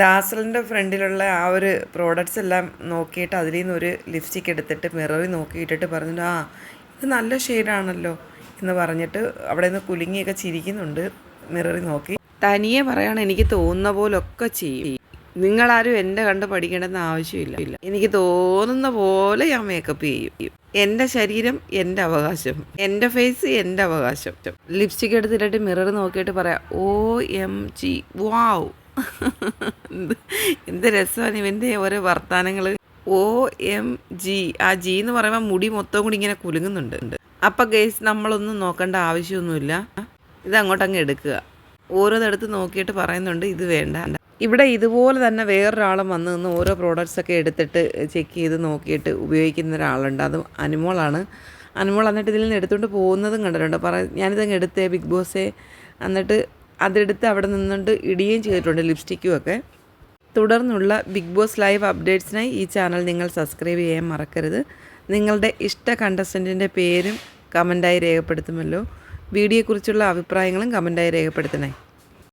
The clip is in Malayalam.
ദാസലിന്റെ ഫ്രണ്ടിലുള്ള ആ ഒരു പ്രോഡക്റ്റ്സ് എല്ലാം നോക്കിയിട്ട് അതിൽ ഒരു ലിപ്സ്റ്റിക് എടുത്തിട്ട് മിററിൽ നോക്കിയിട്ടിട്ട് പറഞ്ഞിട്ട് ആ ഇത് നല്ല ഷെയ്ഡാണല്ലോ എന്ന് പറഞ്ഞിട്ട് അവിടെ നിന്ന് കുലുങ്ങിയൊക്കെ ചിരിക്കുന്നുണ്ട് മിററിൽ നോക്കി. തനിയെ പറയാണ് എനിക്ക് തോന്നുന്ന പോലൊക്കെ ചെയ്യും. നിങ്ങളാരും എന്റെ കണ്ട് പഠിക്കേണ്ടെന്ന് ആവശ്യമില്ല. ഇല്ല എനിക്ക് തോന്നുന്ന പോലെ ഞാൻ മേക്കപ്പ് ചെയ്യും. എന്റെ ശരീരം എന്റെ അവകാശം. എന്റെ ഫേസ് എന്റെ അവകാശം. ലിപ്സ്റ്റിക് എടുത്തിട്ട് മിറർ നോക്കിയിട്ട് പറയാം ഓ എം ജി വാവ് എന്ത് രസമാണ് ഇവന്റെ ഓരോ വർത്തമാനങ്ങൾ ഒ എം ജി. ആ ജി എന്ന് പറയുമ്പോൾ മുടി മൊത്തം കൂടി ഇങ്ങനെ കുലുങ്ങുന്നുണ്ട്. അപ്പം ഗേസ് നമ്മളൊന്നും നോക്കേണ്ട ആവശ്യമൊന്നുമില്ല. ഇത് അങ്ങോട്ടങ്ങ് എടുക്കുക. ഓരോന്നെടുത്ത് നോക്കിയിട്ട് പറയുന്നുണ്ട് ഇത് വേണ്ട. ഇവിടെ ഇതുപോലെ തന്നെ വേറൊരാളും വന്ന് നിന്ന് ഓരോ പ്രോഡക്റ്റ്സ് എടുത്തിട്ട് ചെക്ക് ചെയ്ത് നോക്കിയിട്ട് ഉപയോഗിക്കുന്ന ഒരാളുണ്ട്. അത് അനുമോളാണ്. അനുമോൾ എന്നിട്ട് ഇതിൽ നിന്ന് എടുത്തുകൊണ്ട് പോകുന്നതും കണ്ടിട്ടുണ്ട്. പറ ഞാനിതങ്ങ് എടുത്തേ ബിഗ് ബോസേ. എന്നിട്ട് അതെടുത്ത് അവിടെ നിന്നുകൊണ്ട് ഇടുകയും ചെയ്തിട്ടുണ്ട് ലിപ്സ്റ്റിക്കും ഒക്കെ. തുടർന്നുള്ള ബിഗ് ബോസ് ലൈവ് അപ്ഡേറ്റ്സിനായി ഈ ചാനൽ നിങ്ങൾ സബ്സ്ക്രൈബ് ചെയ്യാൻ മറക്കരുത്. നിങ്ങളുടെ ഇഷ്ട കണ്ടസ്റ്റന്റിന്റെ പേരും കമന്റായി രേഖപ്പെടുത്തുമല്ലോ. വീഡിയോയെക്കുറിച്ചുള്ള അഭിപ്രായങ്ങളും കമന്റായി രേഖപ്പെടുത്തണേ.